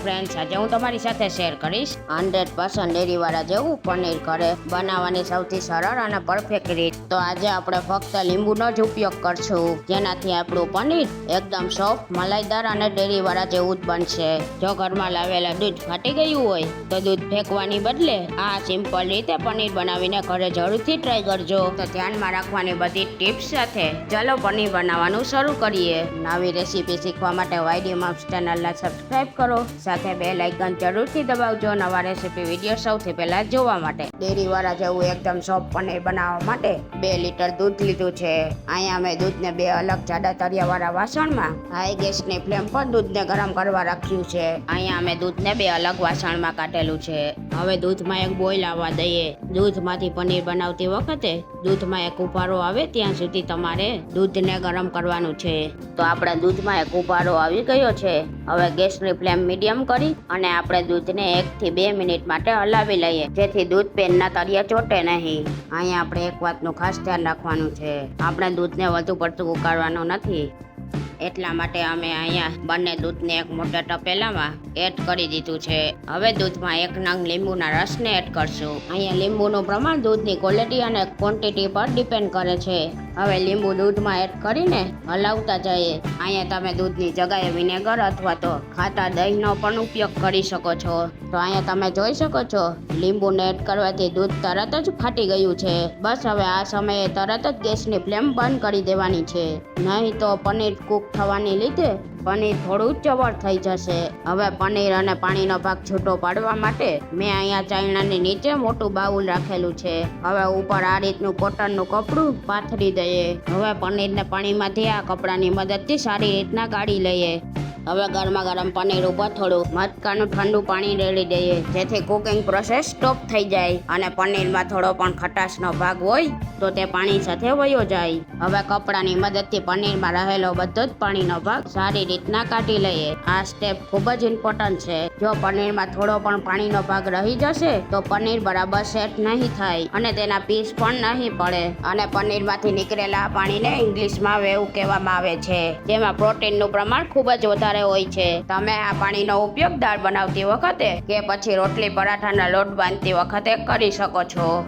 Friends આજે હું તમારી સાથે શેર કરીશ. હંડ્રેડ પર્સન્ટ ડેરીવાળા જેવું પનીર ઘરે બનાવવાની સૌથી સરળ અને પરફેક્ટ રીત. તો આજે આપણે ફક્ત લીંબુનો જ ઉપયોગ કરશું. જેનાથી આપણું પનીર એકદમ સોફ્ટ મલાઈદાર અને ડેરીવાળા જેવું જ બનશે. જો ઘરમાં લાવેલા દૂધ ફાટી ગયું હોય, તો દૂધ ફેંકવાની બદલે આ સિમ્પલ રીતે પનીર બનાવીને ઘરે જરૂરથી ટ્રાય કરજો. તો ધ્યાનમાં રાખવાની બધી ટિપ્સ સાથે ચાલો પનીર બનાવવાનું શરૂ કરીએ. નવી રેસીપી શીખવા માટે વાયડી મામ્સ ચેનલને સબસ્ક્રાઈબ કરો. સાથે બે લાઇકન જરૂરથી દબાવજો નવા રેસીપી વીડિયો સૌથી પહેલાં જોવા માટે. ડેરીવાળા જેવું એકદમ સોફ્ટ પનીર બનાવવા માટે બે લીટર દૂધ લીધું છે. અહીંયા મેં દૂધને બે અલગ જાડા તરિયાવાળા વાસણમાં હાઈ ગેસની ફ્લેમ પર દૂધને ગરમ કરવા રાખ્યું છે. અહીંયા અમે દૂધને બે અલગ વાસણમાં કાઢેલું છે. હવે દૂધમાં એક બોઇલ આવવા દઈએ. દૂધમાંથી પનીર બનાવતી વખતે દૂધમાં એક ઉભારો આવે ત્યાં સુધી તમારે દૂધને ગરમ કરવાનું છે. તો આપણા દૂધમાં એક ઉભારો આવી ગયો છે. હવે ગેસની ફ્લેમ મીડિયમ કરી અને આપણે દૂધને એકથી બે મિનિટ માટે હલાવી લઈએ. જેથી દૂધ પેનના તળિયા ચોટે નહીં. અહીંયા આપણે એક વાતનું ખાસ ધ્યાન રાખવાનું છે. આપણે દૂધને વધુ પડતું ઉકાળવાનું નથી. એટલા માટે અમે અહીંયા બંને દૂધને એક મોટા તપેલામાં એડ કરી દીધું છે. હવે દૂધમાં એક નંગ લીંબુના રસને એડ કરશું. અહીંયા લીંબુનું પ્રમાણ દૂધની ક્વોલિટી અને ક્વોન્ટિટી પર ડિપેન્ડ કરે છે. હવે લીંબુ દૂધમાં એડ કરીને હલાવતા જઈએ. અહીંયા તમે દૂધની જગાએ વિનેગર અથવા તો ખાટા દહીંનો પણ ઉપયોગ કરી શકો છો. તો અહીંયા તમે જોઈ શકો છો, લીંબુને એડ કરવાથી દૂધ તરત જ ફાટી ગયું છે. બસ હવે આ સમયે તરત જ ગેસની ફ્લેમ બંધ કરી દેવાની છે. નહીં તો પનીર કૂક થવાની લીધે પનીર થોડું ચવળ થઈ જશે. હવે પનીર અને પાણીનો ભાગ છૂટો પાડવા માટે મેં અહીંયા ચાયણાની નીચે મોટું બાઉલ રાખેલું છે. હવે ઉપર આ રીતનું કોટનનું કપડું પાથરી દઈએ. હવે પનીરને પાણીમાંથી આ કપડાની મદદથી સારી રીતના ગાળી લઈએ. હવે ગરમા ગરમ પનીર ઉપર થોડું મટકાનું ઠંડુ પાણી રેડી દઈએ, જેથી કુકિંગ પ્રોસેસ સ્ટોપ થઈ જાય અને પનીરમાં થોડો પણ ખટાશનો ભાગ હોય તો તે પાણી સાથે વયો જાય. હવે કપડાની મદદથી પનીરમાં રહેલો બધો જ પાણીનો ભાગ સારી રીતના કાઢી લઈએ. આ સ્ટેપ ખૂબ જ ઇમ્પોર્ટન્ટ છે. જો પનીરમાં થોડો પણ પાણીનો ભાગ રહી જશે, તો પનીર બરાબર સેટ નહીં થાય અને તેના પીસ પણ નહીં પડે. અને પનીરમાંથી નીકળેલા પાણીને ઇંગ્લિશમાં વેવ કહેવામાં આવે છે, જેમાં પ્રોટીનનું પ્રમાણ ખૂબ જ વધારે હોય છે. તમે આ પાણીનો ઉપયોગ દાળ બનાવતી વખતે કે પછી રોટલી પરાઠાના લોટ બાંધતી વખતે કરી શકો છો.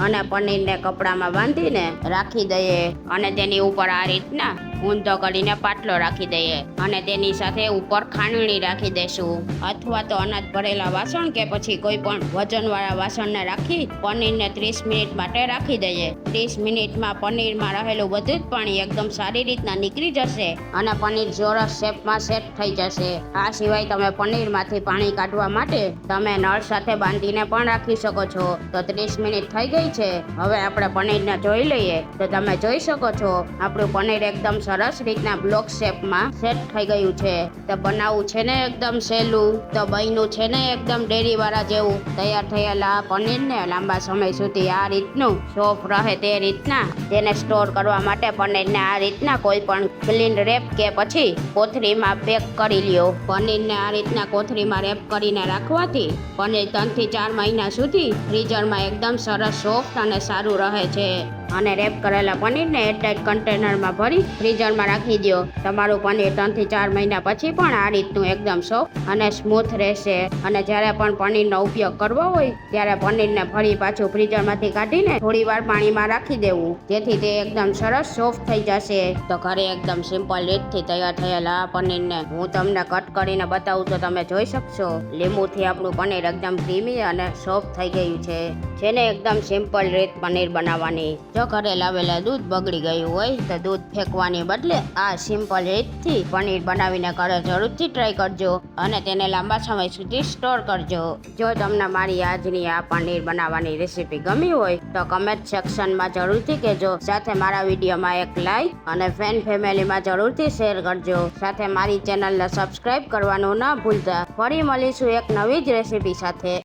અને પનીરને કપડામાં બાંધીને રાખી દઈએ. અને તેની ઉપર આ રીતના ઊંધો કરીને પાટલો રાખી દઈએ અને તેની સાથે ઉપર ખાંડણી રાખી દઈશું. અથવા તો અનાજ ભરેલા વાસણ કે પછી કોઈ પણ વજનવાળા વાસણને રાખી પનીરને ત્રીસ મિનિટ માટે રાખી દઈએ. ત્રીસ મિનિટમાં પનીરમાં રહેલું બધું જ પાણી એકદમ સારી રીતના નીકળી જશે અને પનીર જોરસ શેપમાં સેટ થઈ જશે. આ સિવાય તમે પનીરમાંથી પાણી કાઢવા માટે તમે નળ સાથે બાંધીને પણ રાખી શકો છો. તો ત્રીસ મિનિટ થઈ ગઈ છે. હવે આપણે પનીરને જોઈ લઈએ. તો તમે જોઈ શકો છો, આપણું પનીર એકદમ સરસ રીતના બ્લોક શેપમાં સેટ થઈ ગયું છે. તો બનાવવું છે ને એકદમ સહેલું. તો બન્યું છે ને એકદમ ડેરીવાળા જેવું. તૈયાર થયેલા પનીરને લાંબા સમય સુધી આ રીતનું સોફ્ટ રહે તે રીતના તેને સ્ટોર કરવા માટે પનીરને આ રીતના કોઈ પણ ક્લીન રેપ કે પછી કોથળીમાં પેક કરી લ્યો. પનીરને આ રીતના કોથળીમાં રેપ કરીને રાખવાથી પનીર ત્રણથી ચાર મહિના સુધી ફ્રીઝરમાં એકદમ સરસ સોફ્ટ અને સારું રહે છે. અને રેપ કરેલા પનીરને એરટાઇટ કન્ટેનરમાં ભરી ફ્રીઝરમાં રાખી દો તમારું પનીર ત્રણથી ચાર મહિના પછી પણ આ રીતનું એકદમ સોફ્ટ અને સ્મૂથ રહેશે. અને જ્યારે પણ પનીરનો ઉપયોગ કરવો હોય, ત્યારે પનીરને ફરી પાછું ફ્રીઝરમાંથી કાઢીને થોડી વાર પાણીમાં રાખી દેવું. જેથી તે એકદમ સરસ સોફ્ટ થઈ જશે. તો ઘરે એકદમ સિમ્પલ રીતથી તૈયાર થયેલા આ પનીરને હું તમને કટ કરીને બતાવું તો તમે જોઈ શકશો. લીંબુથી આપણું પનીર એકદમ ક્રીમી અને સોફ્ટ થઈ ગયું છે. જેને એકદમ સિમ્પલ રીત પનીર બનાવવાની. જો ઘરે લાવેલા દૂધ બગડી ગયું હોય તો દૂધ ફેંકવાની બદલે આ સિમ્પલ રીતથી પનીર બનાવીને ઘરે જરૂરથી ટ્રાય કરજો અને તેને લાંબા સમય સુધી સ્ટોર કરજો. જો તમને મારી આજની આ પનીર બનાવવાની રેસીપી ગમી હોય તો કમેન્ટ સેક્શનમાં જરૂરથી કહેજો. સાથે મારા વિડીયોમાં એક લાઈક અને ફેન ફેમિલીમાં જરૂરથી શેર કરજો. સાથે મારી ચેનલને સબસ્ક્રાઇબ કરવાનું ન ભૂલતા. ફરી મળીશું એક નવી જ રેસીપી સાથે.